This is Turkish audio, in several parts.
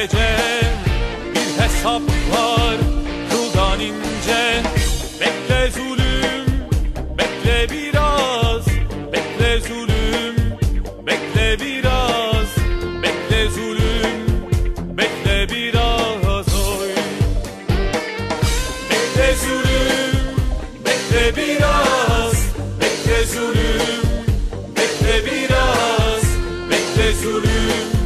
gece Bir hesap var kıldan ince. Bekle zulüm bekle biraz Bekle zulüm bekle biraz Bekle zulüm bekle biraz. Oy. Bekle zulüm bekle biraz Bekle zulüm bekle biraz Bekle zulüm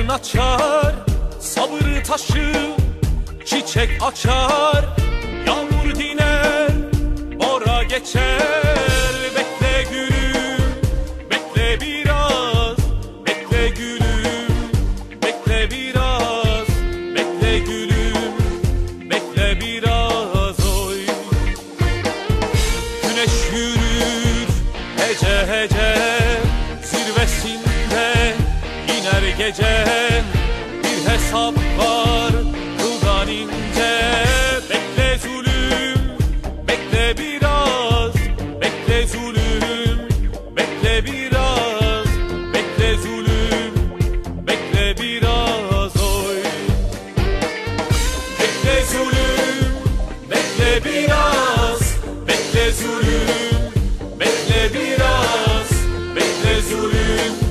kalır açar Sabır taşı çiçek açar. Yağmur diner Bora geçer gecen bir hesap var. Kuldan ince Bekle zulüm, bekle biraz Bekle zulüm, bekle biraz Bekle zulüm, bekle biraz oy. Bekle zulüm, bekle biraz Bekle zulüm, bekle biraz Bekle zulüm.